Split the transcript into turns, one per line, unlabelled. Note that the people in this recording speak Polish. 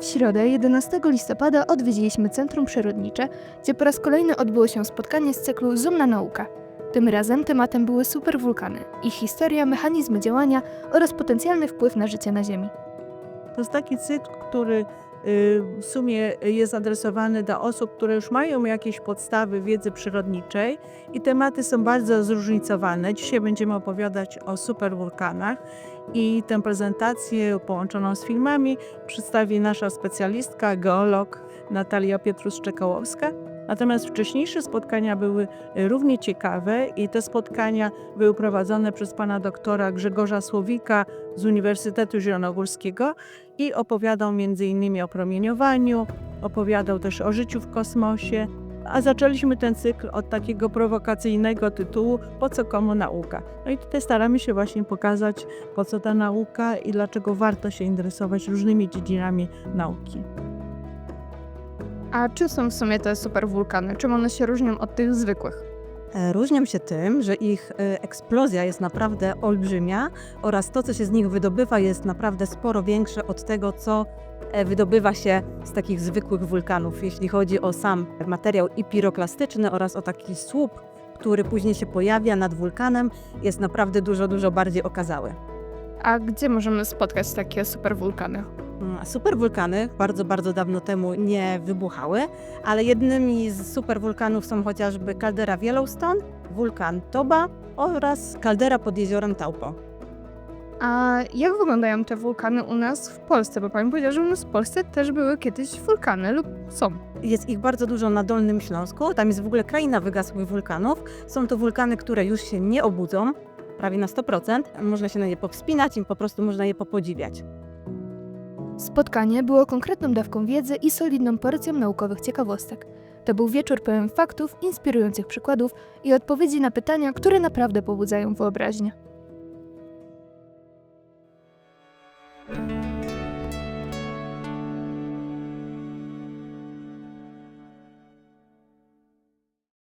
W środę 11 listopada odwiedziliśmy Centrum Przyrodnicze, gdzie po raz kolejny odbyło się spotkanie z cyklu Zoom na nauka. Tym razem tematem były superwulkany, ich historia, mechanizmy działania oraz potencjalny wpływ na życie na Ziemi.
To jest taki cykl, który w sumie jest adresowany do osób, które już mają jakieś podstawy wiedzy przyrodniczej i tematy są bardzo zróżnicowane. Dzisiaj będziemy opowiadać o superwulkanach i tę prezentację połączoną z filmami przedstawi nasza specjalistka, geolog Natalia Pietrusz-Czekałowska. Natomiast wcześniejsze spotkania były y, równie ciekawe i te spotkania były prowadzone przez pana doktora Grzegorza Słowika z Uniwersytetu Zielonogórskiego i opowiadał m.in. o promieniowaniu, opowiadał też o życiu w kosmosie, a zaczęliśmy ten cykl od takiego prowokacyjnego tytułu Po co komu nauka? No i tutaj staramy się właśnie pokazać, po co ta nauka i dlaczego warto się interesować różnymi dziedzinami nauki.
A czym są w sumie te superwulkany? Czym one się różnią od tych zwykłych?
E, Różnią się tym, że ich e, eksplozja jest naprawdę olbrzymia oraz to, co się z nich wydobywa, jest naprawdę sporo większe od tego, co e, wydobywa się z takich zwykłych wulkanów, jeśli chodzi o sam materiał i piroklastyczny oraz o taki słup, który później się pojawia nad wulkanem, jest naprawdę dużo, dużo bardziej okazały.
A gdzie możemy spotkać takie superwulkany?
Mm, Superwulkany bardzo, bardzo dawno temu nie wybuchały, ale jednymi z superwulkanów są chociażby kaldera Yellowstone, wulkan Toba oraz kaldera pod jeziorem Taupo.
A jak wyglądają te wulkany u nas w Polsce? Bo pani powiedziała, że u nas w Polsce też były kiedyś wulkany lub są.
Jest ich bardzo dużo na Dolnym Śląsku, tam jest w ogóle kraina wygasłych wulkanów. Są to wulkany, które już się nie obudzą, prawie na 100%. Można się na nie powspinać i po prostu można je popodziwiać.
Spotkanie było konkretną dawką wiedzy i solidną porcją naukowych ciekawostek. To był wieczór pełen faktów, inspirujących przykładów i odpowiedzi na pytania, które naprawdę pobudzają wyobraźnię.